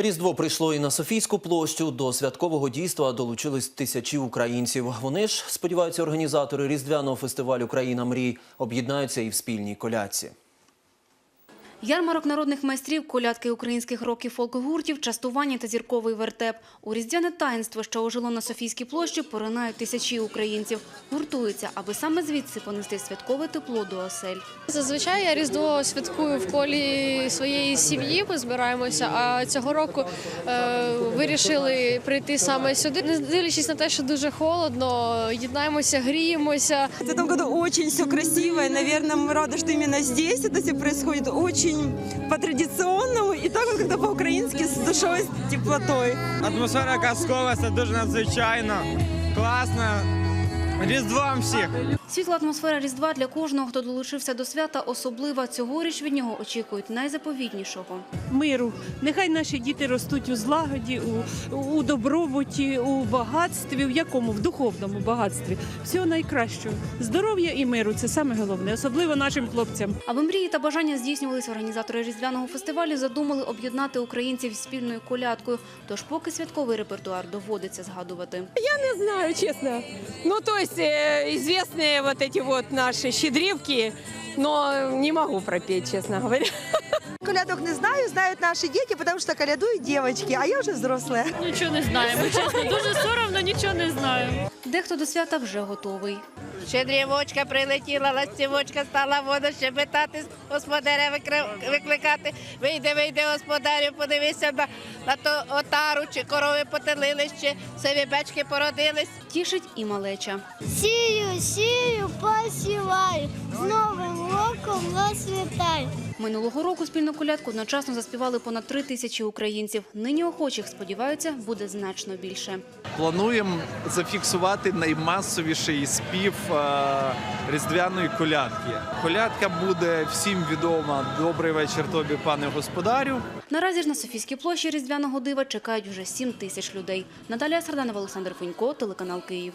Різдво прийшло і на Софійську площу. До святкового дійства долучились тисячі українців. Вони ж, сподіваються, організатори різдвяного фестивалю Країна мрій об'єднаються і в спільній колядці. Ярмарок народних майстрів, колядки українських років фолк-гуртів, частування та зірковий вертеп. У різдвяне таїнство, що ожило на Софійській площі, поринають тисячі українців. Гуртуються, аби саме звідси понести святкове тепло до осель. Зазвичай я Різдво святкую в колі своєї сім'ї. Ми збираємося. А цього року е, вирішили прийти саме сюди, не дивлячись на те, що дуже холодно. Єднаємося, гріємося. В этом году очень все красиво, и, наверное, мы рады, что именно здесь это все происходит очень по-традиционному и так вот как-то по-украински с душой, с теплотой. Атмосфера казкова, це дуже надзвичайно. Класно. Різдвом всіх! Світла атмосфера Різдва для кожного, хто долучився до свята, особлива. Цьогоріч від нього очікують найзаповітнішого. миру. Нехай наші діти ростуть у злагоді, у, у добробуті, у багатстві. В якому? В духовному багатстві. Всього найкращого. Здоров'я і миру це саме головне, особливо нашим хлопцям. Аби мрії та бажання здійснювалися, організатори різдвяного фестивалю задумали об'єднати українців спільною колядкою. Тож поки святковий репертуар доводиться згадувати. я Не знаю, честно. Ну, то есть э, известные вот эти вот наши щедрівки, но не могу пропеть, честно говоря. Колядок не знаю, знают наши дети, потому что колядуют девочки, а я уже взрослая. Нічого не знаємо. Чесно, дуже соромно, нічого не знаємо. Дехто до свята вже готовий. Щедрівочка прилетіла, ластівочка стала воду щебетати, господаря викликати. Вийди, вийди, господарю, подивися на, на ту отару, чи корови потелили, чи сиві бечки породились. Тішить і малеча. Сію, сію, посіваю, з Новим роком вас вітаю. Минулого року спільну колядку одночасно заспівали понад три тисячі українців. Нині охочих, сподіваються, буде значно більше. Плануємо зафіксувати наймасовіший спів е, різдвяної колядки. Колядка буде всім відома. Добрий вечір тобі, пане господарю. Наразі ж на Софійській площі різдвяного дива чекають вже сім тисяч людей. Наталія Сарданова, Олександр Фунько, телеканал Київ.